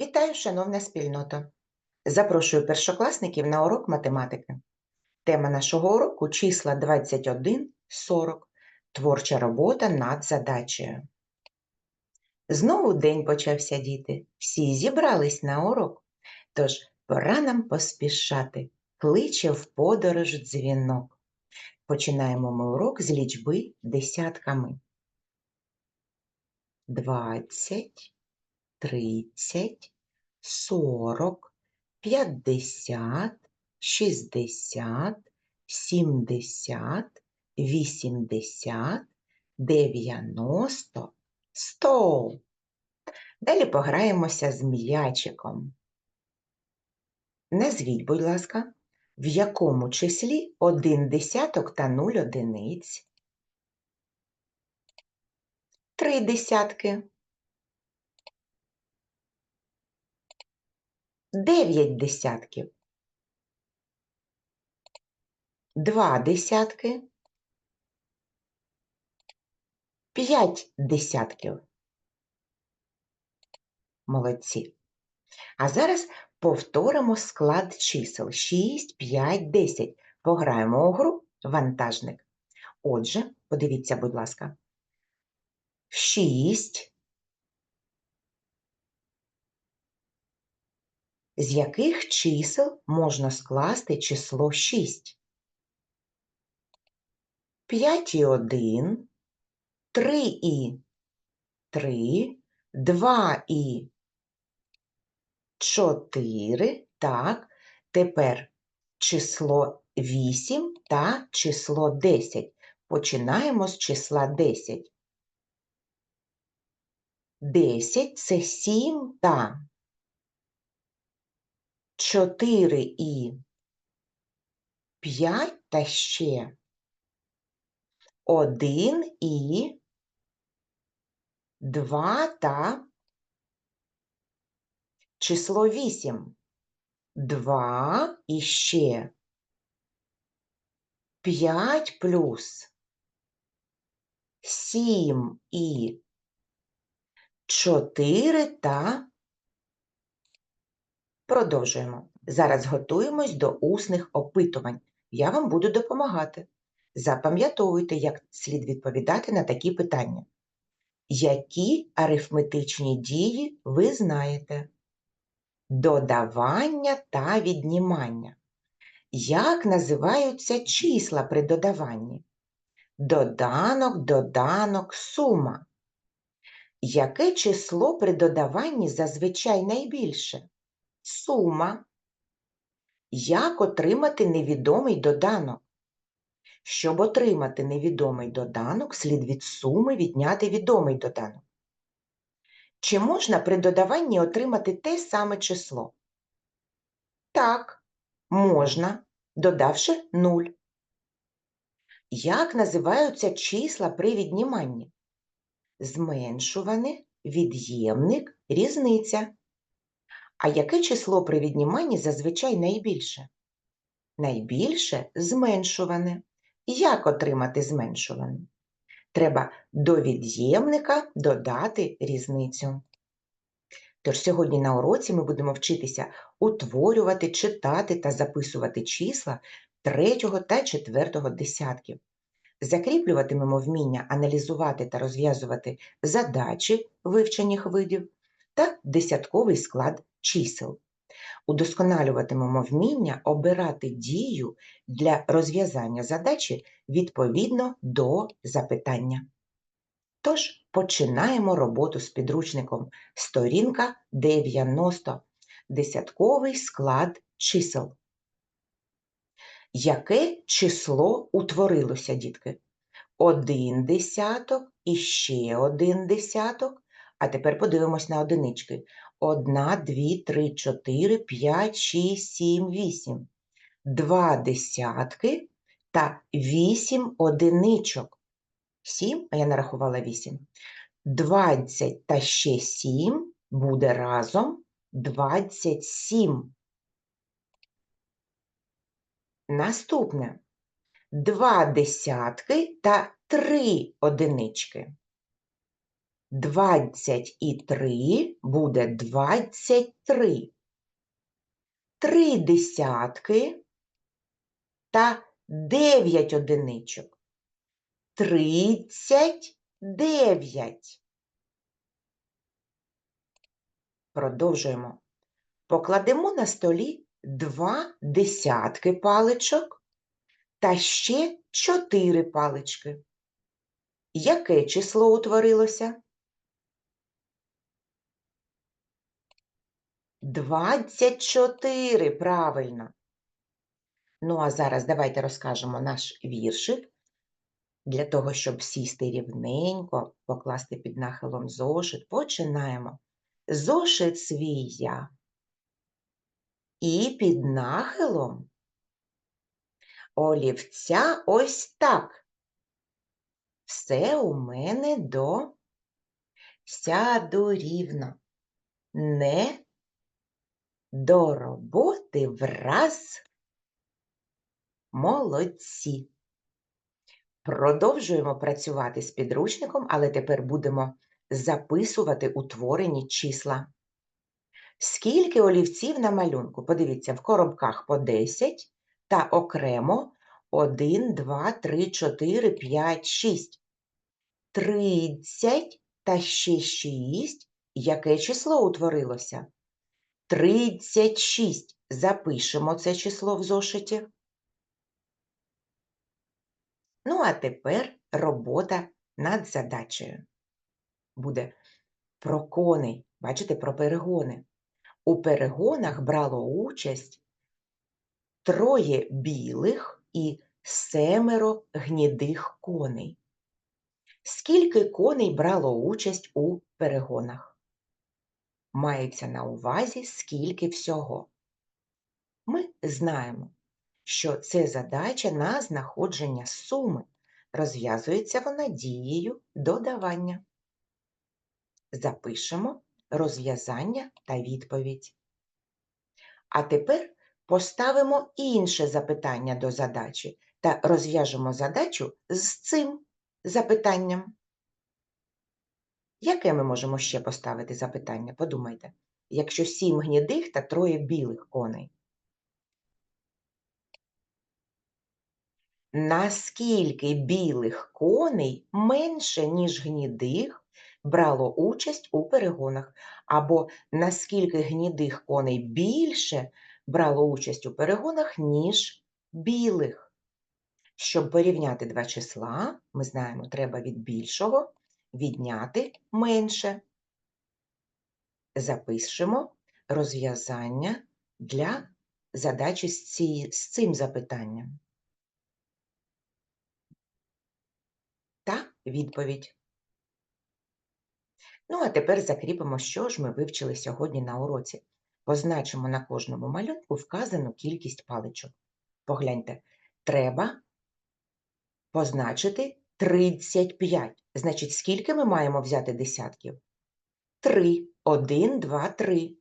Вітаю, шановна спільнота! Запрошую першокласників на урок математики. Тема нашого уроку числа 21, 40. Творча робота над задачею. Знову день почався, діти. Всі зібрались на урок. Тож пора нам поспішати. Кличе в подорож дзвінок. Починаємо ми урок з лічби десятками. 20, 30, 40, 50, 60, 70, 80, 90, 100. Далі пограємося з м'ячиком. Назвіть, будь ласка, в якому числі один десяток та нуль одиниць? Три десятки. Дев'ять десятків. Два десятки. П'ять десятків. Молодці. А зараз повторимо склад чисел 6, 5, 10. Пограємо у гру вантажник. Отже, подивіться, будь ласка. 6. З яких чисел можна скласти число 6? 5 і 1, 3 і 3, 2 і 4. Так, тепер число 8 та число 10. Починаємо з числа 10. 10 – це 7 та 4 і 5 та ще 1 і 2 та число 8. 2 і ще 5 плюс 7 і 4 та Продовжуємо. Зараз готуємось до усних опитувань. Я вам буду допомагати. Запам'ятовуйте, як слід відповідати на такі питання. Які арифметичні дії ви знаєте? Додавання та віднімання. Як називаються числа при додаванні? Доданок, доданок, сума. Яке число при додаванні зазвичай найбільше? Сума. Як отримати невідомий доданок? Щоб отримати невідомий доданок, слід від суми відняти відомий доданок. Чи можна при додаванні отримати те саме число? Так, можна, додавши 0. Як називаються числа при відніманні? Зменшуване, від'ємник, різниця. А яке число при відніманні зазвичай найбільше? Найбільше зменшуване. Як отримати зменшуване? Треба до від'ємника додати різницю. Тож сьогодні на уроці ми будемо вчитися утворювати, читати та записувати числа третього та четвертого десятків. Закріплюватимемо вміння аналізувати та розв'язувати задачі вивчених видів та десятковий склад чисел. Удосконалюватимемо вміння обирати дію для розв'язання задачі відповідно до запитання. Тож починаємо роботу з підручником. Сторінка 90. Десятковий склад чисел. Яке число утворилося, дітки? Один десяток і ще один десяток. А тепер подивимось на одинички. Одна, дві, три, чотири, п'ять, шість, сім, вісім. Два десятки та вісім одиничок. Сім, а я нарахувала вісім. Двадцять та ще сім буде разом двадцять сім. Наступне. Два десятки та три одинички. 20 і 3 буде 23. Три Три десятки та 9 одиничок. 39. Продовжуємо. Покладемо на столі два десятки паличок та ще чотири палички. Яке число утворилося? 24, правильно. Ну, а зараз давайте розкажемо наш віршик. Для того, щоб сісти рівненько, покласти під нахилом зошит, починаємо. Зошит свій я. І під нахилом олівця ось так. Все у мене до сяду рівно. Не до роботи враз. Молодці. Продовжуємо працювати з підручником, але тепер будемо записувати утворені числа. Скільки олівців на малюнку? Подивіться, в коробках по 10 та окремо 1, 2, 3, 4, 5, 6. 30 та ще 6. Яке число утворилося? 36. Запишемо це число в зошиті. Ну, а тепер робота над задачею. Буде про коней, бачите, про перегони. У перегонах брало участь троє білих і семеро гнідих коней. Скільки коней брало участь у перегонах? Мається на увазі скільки всього. Ми знаємо, що це задача на знаходження суми. Розв'язується вона дією додавання. Запишемо розв'язання та відповідь. А тепер поставимо інше запитання до задачі та розв'яжемо задачу з цим запитанням. Яке ми можемо ще поставити запитання? Подумайте, якщо сім гнідих та троє білих коней. Наскільки білих коней менше, ніж гнідих, брало участь у перегонах, або наскільки гнідих коней більше брало участь у перегонах, ніж білих. Щоб порівняти два числа, ми знаємо, треба від більшого відняти менше. Запишемо розв'язання для задачі з, ці, з цим запитанням. Та відповідь. Ну, а тепер закріпимо, що ж ми вивчили сьогодні на уроці. Позначимо на кожному малюнку вказану кількість паличок. Погляньте, треба позначити 35. Значить, скільки ми маємо взяти десятків? 3. 1, 2, 3.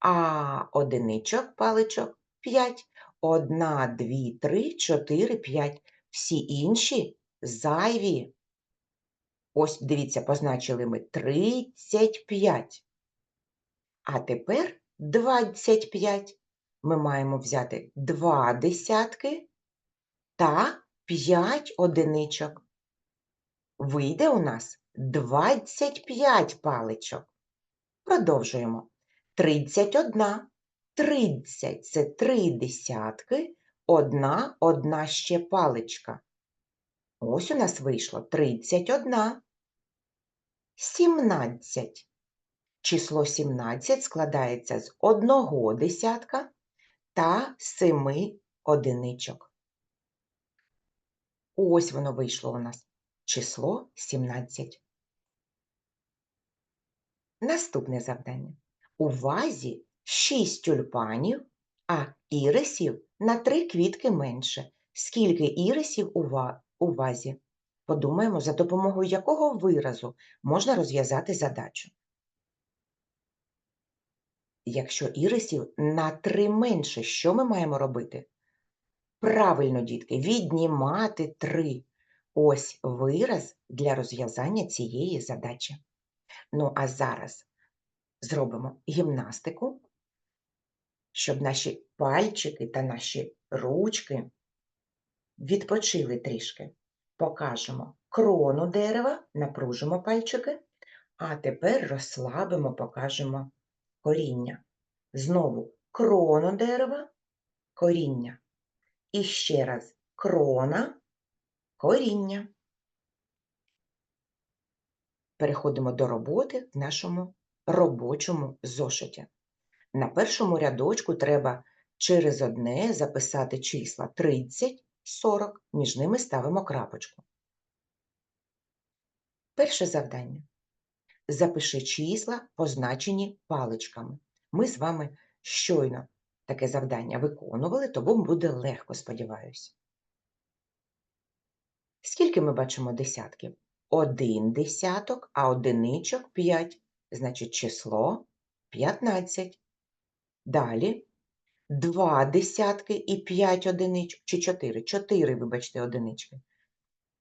А одиничок, паличок 5. 1, 2, 3, 4, 5. Всі інші зайві. Ось, дивіться, позначили ми 35. А тепер 25. Ми маємо взяти 2 десятки та 5 одиничок. Вийде у нас 25 паличок. Продовжуємо. 31. 30 це 3 десятки, одна, одна ще паличка. Ось у нас вийшло 31. 17. Число 17 складається з одного десятка та семи одиничок. Ось воно вийшло у нас число 17. Наступне завдання. У вазі 6 тюльпанів, а ірисів на 3 квітки менше. Скільки ірисів у, ва... у вазі? Подумаємо, за допомогою якого виразу можна розв'язати задачу. Якщо ірисів на 3 менше, що ми маємо робити? Правильно, дітки, віднімати 3. Ось вираз для розв'язання цієї задачі. Ну, а зараз зробимо гімнастику, щоб наші пальчики та наші ручки відпочили трішки. Покажемо крону дерева, напружимо пальчики, а тепер розслабимо, покажемо коріння. Знову крону дерева, коріння. І ще раз крона, коріння. Переходимо до роботи в нашому робочому зошиті. На першому рядочку треба через одне записати числа 30, 40, між ними ставимо крапочку. Перше завдання. Запиши числа, позначені паличками. Ми з вами щойно таке завдання виконували, тому буде легко, сподіваюся. Скільки ми бачимо десятків? Один десяток, а одиничок 5, значить число 15. Далі два десятки і 5 одиничок, чи 4, 4, вибачте, одинички.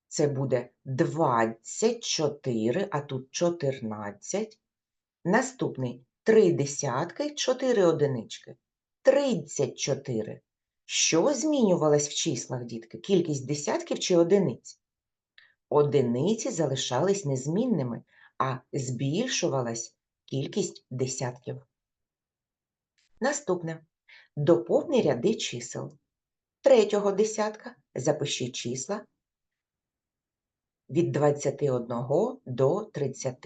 Це буде 24, а тут 14. Наступний три десятки, 4 одинички. 34. Що змінювалось в числах, дітки? Кількість десятків чи одиниць? Одиниці залишались незмінними, а збільшувалась кількість десятків. Наступне. Доповни ряди чисел. Третього десятка запиши числа від 21 до 30.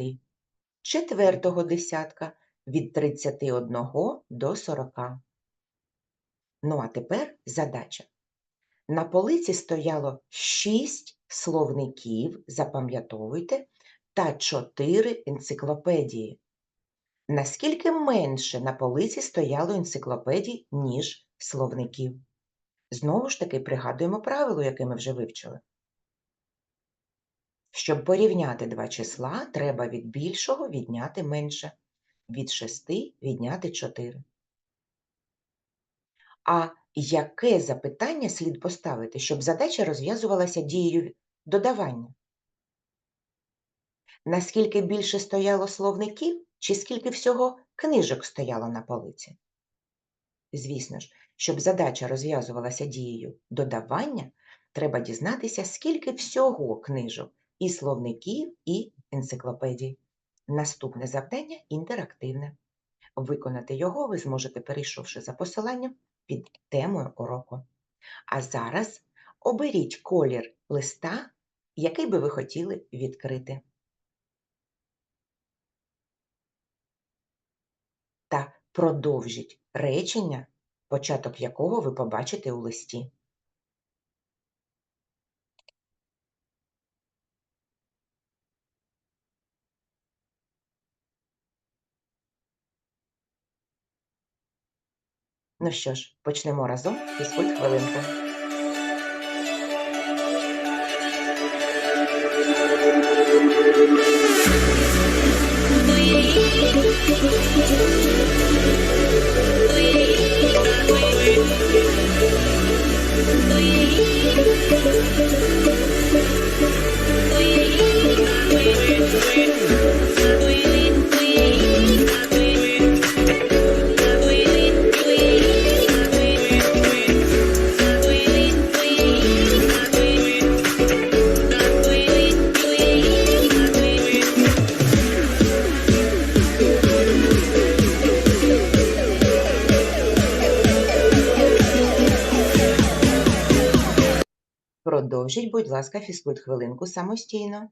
Четвертого десятка від 31 до 40. Ну, а тепер задача. На полиці стояло 6 словників, запам'ятовуйте, та 4 енциклопедії. Наскільки менше на полиці стояло енциклопедій, ніж словників? Знову ж таки пригадуємо правило, яке ми вже вивчили. Щоб порівняти два числа, треба від більшого відняти менше, від 6 відняти 4. А яке запитання слід поставити, щоб задача розв'язувалася дією додавання? Наскільки більше стояло словників, чи скільки всього книжок стояло на полиці? Звісно ж, щоб задача розв'язувалася дією додавання, треба дізнатися, скільки всього книжок і словників, і енциклопедій. Наступне завдання інтерактивне. Виконати його ви зможете, перейшовши за посиланням під темою уроку. А зараз оберіть колір листа, який би ви хотіли відкрити. Та продовжіть речення, початок якого ви побачите у листі. Ну що ж, почнемо разом фізкульт хвилинку. Продовжіть, будь ласка, фізкульт хвилинку самостійно.